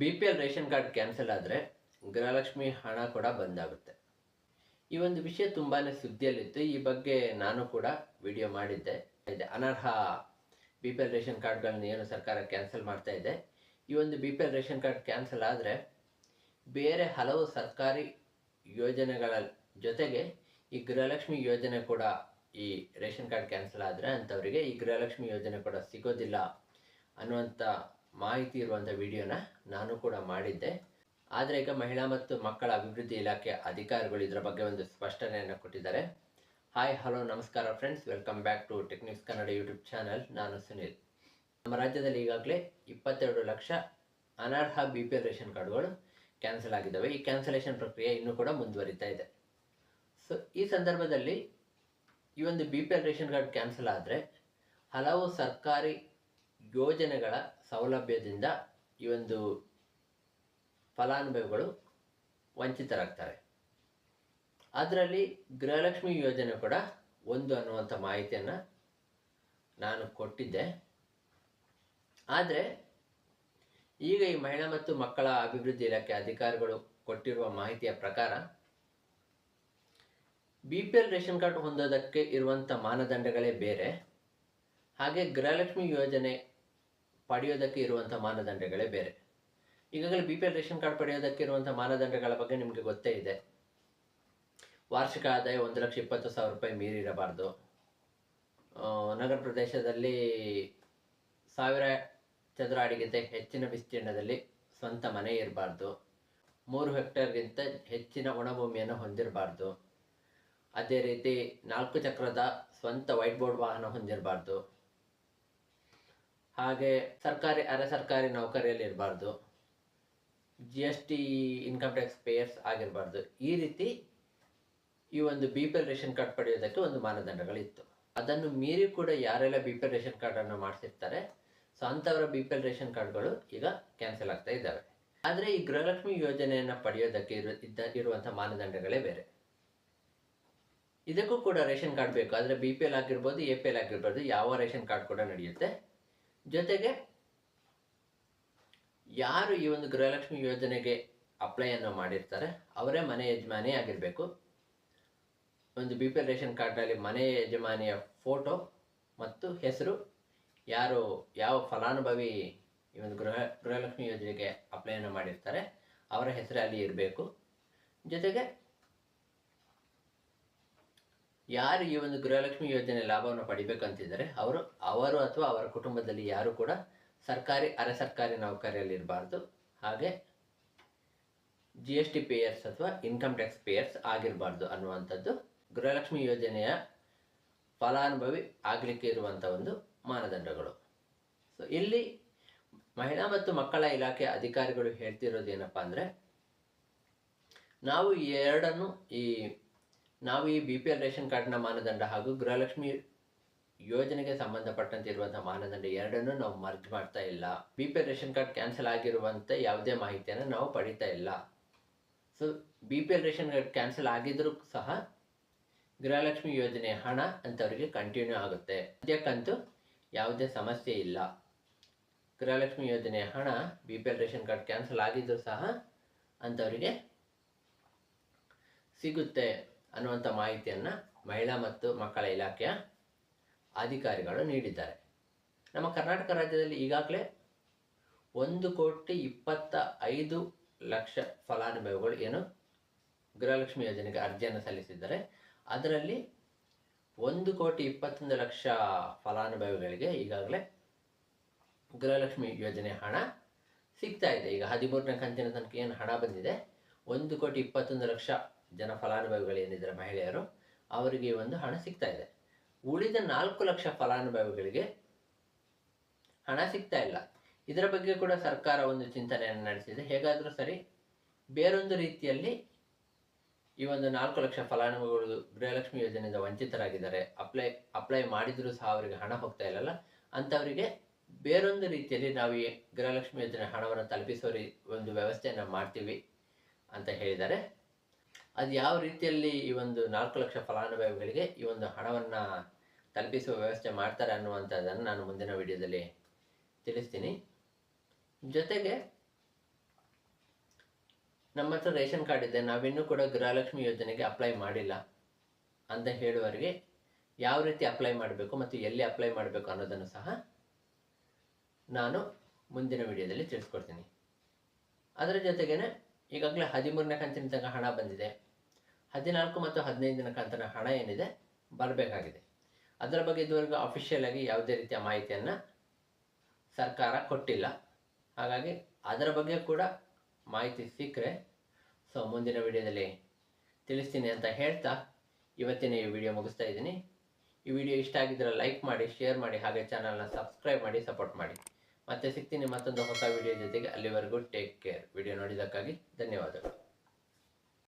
B P L ration card cancel ಆದರೆ ಗೃಹಲಕ್ಷ್ಮಿ ಹಣ ಕೂಡ ಬಂದಾಗುತ್ತೆ. ಈ ಒಂದು ವಿಷಯ ತುಂಬಾ ಸುದ್ದಿಯಲ್ಲಿತ್ತು. ಈ ಬಗ್ಗೆ ನಾನು ಕೂಡ ವಿಡಿಯೋ ಮಾಡಿದ್ದೆ. ಅನರ್ಹ ಬಿ ಪಿ ಎಲ್ ರೇಷನ್ ಕಾರ್ಡ್ಗಳನ್ನ ಏನು ಸರ್ಕಾರ ಕ್ಯಾನ್ಸಲ್ ಮಾಡ್ತಾ ಇದೆ. ಈ ಒಂದು B P L ration card cancel ಆದರೆ ಬೇರೆ ಹಲವು ಸರ್ಕಾರಿ ಯೋಜನೆಗಳ ಜೊತೆಗೆ ಈ ಗೃಹಲಕ್ಷ್ಮಿ ಯೋಜನೆ ಕೂಡ ಈ ರೇಷನ್ ಕಾರ್ಡ್ ಕ್ಯಾನ್ಸಲ್ ಆದರೆ ಅಂಥವರಿಗೆ ಈ ಗೃಹಲಕ್ಷ್ಮಿ ಯೋಜನೆ ಕೂಡ ಸಿಗೋದಿಲ್ಲ ಅನ್ನುವಂಥ ಮಾಹಿತಿ ಇರುವಂಥ ವಿಡಿಯೋನ ನಾನು ಕೂಡ ಮಾಡಿದ್ದೆ. ಆದರೆ ಈಗ ಮಹಿಳಾ ಮತ್ತು ಮಕ್ಕಳ ಅಭಿವೃದ್ಧಿ ಇಲಾಖೆ ಅಧಿಕಾರಿಗಳು ಇದರ ಬಗ್ಗೆ ಒಂದು ಸ್ಪಷ್ಟನೆಯನ್ನು ಕೊಟ್ಟಿದ್ದಾರೆ. ಹಾಯ್, ಹಲೋ, ನಮಸ್ಕಾರ friends welcome back to technics Kannada YouTube channel ನಾನು ಸುನೀಲ್. ನಮ್ಮ ರಾಜ್ಯದಲ್ಲಿ ಈಗಾಗಲೇ ಇಪ್ಪತ್ತೆರಡು ಲಕ್ಷ ಅನರ್ಹ ಬಿ ಪಿ ರೇಷನ್ ಕಾರ್ಡ್ಗಳು ಕ್ಯಾನ್ಸಲ್ ಆಗಿದ್ದಾವೆ. ಈ ಕ್ಯಾನ್ಸಲೇಷನ್ ಪ್ರಕ್ರಿಯೆ ಇನ್ನೂ ಕೂಡ ಮುಂದುವರಿತಾ ಇದೆ. ಸೊ ಈ ಸಂದರ್ಭದಲ್ಲಿ ಈ ಒಂದು B P ration card cancel ಆದರೆ ಹಲವು ಸರ್ಕಾರಿ ಯೋಜನೆಗಳ ಸೌಲಭ್ಯದಿಂದ ಈ ಒಂದು ಫಲಾನುಭವಿಗಳು ವಂಚಿತರಾಗ್ತಾರೆ. ಅದರಲ್ಲಿ ಗೃಹಲಕ್ಷ್ಮಿ ಯೋಜನೆ ಕೂಡ ಒಂದು ಅನ್ನುವಂಥ ಮಾಹಿತಿಯನ್ನು ನಾನು ಕೊಟ್ಟಿದ್ದೆ. ಆದರೆ ಈಗ ಈ ಮಹಿಳಾ ಮತ್ತು ಮಕ್ಕಳ ಅಭಿವೃದ್ಧಿ ಇಲಾಖೆ ಅಧಿಕಾರಿಗಳು ಕೊಟ್ಟಿರುವ ಮಾಹಿತಿಯ ಪ್ರಕಾರ B P L ration card ಹೊಂದೋದಕ್ಕೆ ಇರುವಂಥ ಮಾನದಂಡಗಳೇ ಬೇರೆ. ಹಾಗೆ ಗೃಹಲಕ್ಷ್ಮಿ ಯೋಜನೆ ಪಡೆಯೋದಕ್ಕೆ ಇರುವಂಥ ಮಾನದಂಡಗಳೇ ಬೇರೆ. ಈಗಾಗಲೇ B P L ration card ಪಡೆಯೋದಕ್ಕೆ ಇರುವಂಥ ಮಾನದಂಡಗಳ ಬಗ್ಗೆ ನಿಮಗೆ ಗೊತ್ತೇ ಇದೆ. ವಾರ್ಷಿಕ ಆದಾಯ ಒಂದು ಲಕ್ಷ ಇಪ್ಪತ್ತು ಸಾವಿರ ರೂಪಾಯಿ ಮೀರಿರಬಾರ್ದು. ನಗರ ಪ್ರದೇಶದಲ್ಲಿ ಸಾವಿರ ಚದರ ಅಡಿಗಿಂತ ಹೆಚ್ಚಿನ ವಿಸ್ತೀರ್ಣದಲ್ಲಿ ಸ್ವಂತ ಮನೆ ಇರಬಾರ್ದು. ಮೂರು ಹೆಕ್ಟೇರ್ಗಿಂತ ಹೆಚ್ಚಿನ ಒಣಭೂಮಿಯನ್ನು ಹೊಂದಿರಬಾರ್ದು. ಅದೇ ರೀತಿ ನಾಲ್ಕು ಚಕ್ರದ ಸ್ವಂತ ವೈಟ್ ಬೋರ್ಡ್ ವಾಹನ ಹೊಂದಿರಬಾರ್ದು. ಹಾಗೆ ಸರ್ಕಾರಿ, ಅರೆ ಸರ್ಕಾರಿ ನೌಕರಿಯಲ್ಲಿ ಇರಬಾರ್ದು. G S T income tax payers ಆಗಿರಬಾರ್ದು. ಈ ರೀತಿ ಈ ಒಂದು B P L ration card ಪಡೆಯೋದಕ್ಕೆ ಒಂದು ಮಾನದಂಡಗಳಿತ್ತು. ಅದನ್ನು ಮೀರಿ ಕೂಡ ಯಾರೆಲ್ಲ ಬಿ ಪಿ ಎಲ್ ರೇಷನ್ ಕಾರ್ಡನ್ನು ಮಾಡಿಸಿರ್ತಾರೆ, ಸೊ ಅಂಥವರ ಬಿ ಪಿ ಎಲ್ ರೇಷನ್ ಕಾರ್ಡ್ಗಳು ಈಗ ಕ್ಯಾನ್ಸಲ್ ಆಗ್ತಾ ಇದ್ದಾವೆ. ಆದರೆ ಈ ಗೃಹಲಕ್ಷ್ಮಿ ಯೋಜನೆಯನ್ನು ಪಡೆಯೋದಕ್ಕೆ ಇರು, ಇದ್ದ, ಇರುವಂಥ ಮಾನದಂಡಗಳೇ ಬೇರೆ. ಇದಕ್ಕೂ ಕೂಡ ರೇಷನ್ ಕಾರ್ಡ್ ಬೇಕು. ಆದರೆ ಬಿ ಪಿ ಎಲ್ ಆಗಿರ್ಬೋದು ಎ ಪಿ ಎಲ್ ಆಗಿರ್ಬೋದು, ಯಾವ ರೇಷನ್ ಕಾರ್ಡ್ ಕೂಡ ನಡೆಯುತ್ತೆ? ಜೊತೆಗೆ ಯಾರು ಈ ಒಂದು ಗೃಹಲಕ್ಷ್ಮಿ ಯೋಜನೆಗೆ ಅಪ್ಲೈಯನ್ನು ಮಾಡಿರ್ತಾರೆ, ಅವರೇ ಮನೆ ಯಜಮಾನಿ ಆಗಿರಬೇಕು. ಒಂದು ಬಿ ಪಿ ಎಲ್ ರೇಷನ್ ಕಾರ್ಡ್ನಲ್ಲಿ ಮನೆ ಯಜಮಾನಿಯ ಫೋಟೋ ಮತ್ತು ಹೆಸರು, ಯಾರು, ಯಾವ ಫಲಾನುಭವಿ ಈ ಒಂದು ಗೃಹ, ಗೃಹಲಕ್ಷ್ಮಿ ಯೋಜನೆಗೆ ಅಪ್ಲೈಯನ್ನು ಮಾಡಿರ್ತಾರೆ, ಅವರ ಹೆಸರಲ್ಲಿ ಇರಬೇಕು. ಜೊತೆಗೆ ಯಾರು ಈ ಒಂದು ಗೃಹಲಕ್ಷ್ಮಿ ಯೋಜನೆ ಲಾಭವನ್ನು ಪಡಿಬೇಕಂತಿದ್ದಾರೆ ಅವರು ಅವರು ಅಥವಾ ಅವರ ಕುಟುಂಬದಲ್ಲಿ ಯಾರು ಕೂಡ ಸರ್ಕಾರಿ, ಅರೆ ಸರ್ಕಾರಿ ನೌಕರಿಯಲ್ಲಿ ಇರಬಾರ್ದು ಹಾಗೆ ಜಿ ಎಸ್ ಟಿ ಪೇಯರ್ಸ್ ಅಥವಾ ಇನ್ಕಮ್ ಟ್ಯಾಕ್ಸ್ ಪೇಯರ್ಸ್ ಆಗಿರಬಾರ್ದು ಅನ್ನುವಂಥದ್ದು ಗೃಹಲಕ್ಷ್ಮಿ ಯೋಜನೆಯ ಫಲಾನುಭವಿ ಆಗಲಿಕ್ಕೆ ಇರುವಂಥ ಒಂದು ಮಾನದಂಡಗಳು. ಸೊ ಇಲ್ಲಿ ಮಹಿಳಾ ಮತ್ತು ಮಕ್ಕಳ ಇಲಾಖೆ ಅಧಿಕಾರಿಗಳು ಹೇಳ್ತಿರೋದು ಏನಪ್ಪ ಅಂದರೆ, ನಾವು ಎರಡನ್ನು ಈ ನಾವು ಈ ಬಿ ಪಿ ಎಲ್ ರೇಷನ್ ಕಾರ್ಡ್ನ ಮಾನದಂಡ ಹಾಗೂ ಗೃಹಲಕ್ಷ್ಮಿ ಯೋಜನೆಗೆ ಸಂಬಂಧಪಟ್ಟಂತೆ ಇರುವಂತಹ ಮಾನದಂಡ ಎರಡನ್ನು ನಾವು ಮರ್ಜ್ ಮಾಡ್ತಾ ಇಲ್ಲ. B P L ration card cancel ಆಗಿರುವಂಥ ಯಾವುದೇ ಮಾಹಿತಿಯನ್ನು ನಾವು ಪಡಿತಾ ಇಲ್ಲ. So B P L ration card cancel ಆಗಿದ್ರೂ ಸಹ ಗೃಹಲಕ್ಷ್ಮಿ ಯೋಜನೆ ಹಣ ಅಂತವರಿಗೆ ಕಂಟಿನ್ಯೂ ಆಗುತ್ತೆ. ಸದ್ಯಕ್ಕಂತೂ ಯಾವುದೇ ಸಮಸ್ಯೆ ಇಲ್ಲ. ಗೃಹಲಕ್ಷ್ಮಿ ಯೋಜನೆ ಹಣ B P L ration card cancel ಆಗಿದ್ರೂ ಸಹ ಅಂಥವರಿಗೆ ಸಿಗುತ್ತೆ. ಅನ್ನುವಂಥ ಮಾಹಿತಿಯನ್ನು ಮಹಿಳಾ ಮತ್ತು ಮಕ್ಕಳ ಇಲಾಖೆಯ ಅಧಿಕಾರಿಗಳು ನೀಡಿದ್ದಾರೆ. ನಮ್ಮ ಕರ್ನಾಟಕ ರಾಜ್ಯದಲ್ಲಿ ಈಗಾಗಲೇ ಒಂದು ಕೋಟಿ ಇಪ್ಪತ್ತ ಐದು ಲಕ್ಷ ಫಲಾನುಭವಿಗಳು ಏನು ಗೃಹಲಕ್ಷ್ಮಿ ಯೋಜನೆಗೆ ಅರ್ಜಿಯನ್ನು ಸಲ್ಲಿಸಿದ್ದಾರೆ. ಅದರಲ್ಲಿ ಒಂದು ಕೋಟಿ ಇಪ್ಪತ್ತೊಂದು ಲಕ್ಷ ಫಲಾನುಭವಿಗಳಿಗೆ ಈಗಾಗಲೇ ಗೃಹಲಕ್ಷ್ಮಿ ಯೋಜನೆ ಹಣ ಸಿಗ್ತಾ ಇದೆ. ಈಗ ಹದಿಮೂರನೇ ಕಂತಿನ ತನಕ ಏನು ಹಣ ಬಂದಿದೆ? ಒಂದು ಕೋಟಿ ಇಪ್ಪತ್ತೊಂದು ಲಕ್ಷ ಜನ ಫಲಾನುಭವಿಗಳು ಏನಿದ್ದಾರೆ ಮಹಿಳೆಯರು, ಅವರಿಗೆ ಒಂದು ಹಣ ಸಿಗ್ತಾ ಇದೆ. ಉಳಿದ ನಾಲ್ಕು ಲಕ್ಷ ಫಲಾನುಭವಿಗಳಿಗೆ ಹಣ ಸಿಗ್ತಾ ಇಲ್ಲ. ಇದರ ಬಗ್ಗೆ ಕೂಡ ಸರ್ಕಾರ ಒಂದು ಚಿಂತನೆಯನ್ನು ನಡೆಸಿದೆ. ಹೇಗಾದರೂ ಸರಿ, ಬೇರೊಂದು ರೀತಿಯಲ್ಲಿ ಈ ಒಂದು ನಾಲ್ಕು ಲಕ್ಷ ಫಲಾನುಭವಿಗಳು ಗೃಹಲಕ್ಷ್ಮಿ ಯೋಜನೆಯಿಂದ ವಂಚಿತರಾಗಿದ್ದಾರೆ. ಅಪ್ಲೈ ಅಪ್ಲೈ ಮಾಡಿದರೂ ಸಹ ಅವರಿಗೆ ಹಣ ಹೋಗ್ತಾ ಇಲ್ಲಲ್ಲ. ಅಂಥವರಿಗೆ ಬೇರೊಂದು ರೀತಿಯಲ್ಲಿ ನಾವು ಈ ಗೃಹಲಕ್ಷ್ಮಿ ಯೋಜನೆ ಹಣವನ್ನು ತಲುಪಿಸೋ ಒಂದು ವ್ಯವಸ್ಥೆಯನ್ನು ಮಾಡ್ತೀವಿ ಅಂತ ಹೇಳಿದ್ದಾರೆ. ಅದು ಯಾವ ರೀತಿಯಲ್ಲಿ ಈ ಒಂದು ನಾಲ್ಕು ಲಕ್ಷ ಫಲಾನುಭವಿಗಳಿಗೆ ಈ ಒಂದು ಹಣವನ್ನು ತಲುಪಿಸುವ ವ್ಯವಸ್ಥೆ ಮಾಡ್ತಾರೆ ಅನ್ನುವಂಥದ್ದನ್ನು ನಾನು ಮುಂದಿನ ವಿಡಿಯೋದಲ್ಲಿ ತಿಳಿಸ್ತೀನಿ. ಜೊತೆಗೆ ನಮ್ಮ ಹತ್ರ ರೇಷನ್ ಕಾರ್ಡ್ ಇದೆ, ನಾವಿನ್ನೂ ಕೂಡ ಗೃಹಲಕ್ಷ್ಮಿ ಯೋಜನೆಗೆ ಅಪ್ಲೈ ಮಾಡಿಲ್ಲ ಅಂತ ಹೇಳುವವರಿಗೆ ಯಾವ ರೀತಿ ಅಪ್ಲೈ ಮಾಡಬೇಕು ಮತ್ತು ಎಲ್ಲಿ ಅಪ್ಲೈ ಮಾಡಬೇಕು ಅನ್ನೋದನ್ನು ಸಹ ನಾನು ಮುಂದಿನ ವಿಡಿಯೋದಲ್ಲಿ ತಿಳಿಸ್ಕೊಡ್ತೀನಿ. ಅದರ ಜೊತೆಗೇನೆ ಈಗಾಗಲೇ ಹದಿಮೂರನೇ ಕಂತಿನ ತನಕ ಹಣ ಬಂದಿದೆ. ಹದಿನಾಲ್ಕು ಮತ್ತು ಹದಿನೈದು ದಿನ ಕಂತನ ಹಣ ಏನಿದೆ ಬರಬೇಕಾಗಿದೆ. ಅದರ ಬಗ್ಗೆ ಇದುವರೆಗೂ ಅಫಿಷಿಯಲ್ ಆಗಿ ಯಾವುದೇ ರೀತಿಯ ಮಾಹಿತಿಯನ್ನು ಸರ್ಕಾರ ಕೊಟ್ಟಿಲ್ಲ. ಹಾಗಾಗಿ ಅದರ ಬಗ್ಗೆ ಕೂಡ ಮಾಹಿತಿ ಸಿಕ್ಕರೆ ಸೊ ಮುಂದಿನ ವಿಡಿಯೋದಲ್ಲಿ ತಿಳಿಸ್ತೀನಿ ಅಂತ ಹೇಳ್ತಾ ಇವತ್ತಿನ ಈ ವಿಡಿಯೋ ಮುಗಿಸ್ತಾ ಇದ್ದೀನಿ. ಈ ವಿಡಿಯೋ ಇಷ್ಟ ಆಗಿದ್ದರೆ ಲೈಕ್ ಮಾಡಿ, ಶೇರ್ ಮಾಡಿ, ಹಾಗೆ ಚಾನಲ್ನ ಸಬ್ಸ್ಕ್ರೈಬ್ ಮಾಡಿ ಸಪೋರ್ಟ್ ಮಾಡಿ. ಮತ್ತೆ ಸಿಗ್ತೀನಿ ಮತ್ತೊಂದು ಹೊಸ ವಿಡಿಯೋ ಜೊತೆಗೆ ಅಲ್ಲಿವರೆಗೂ ಟೇಕ್ ಕೇರ್ ವಿಡಿಯೋ ನೋಡಿದ್ದಕ್ಕಾಗಿ ಧನ್ಯವಾದಗಳು.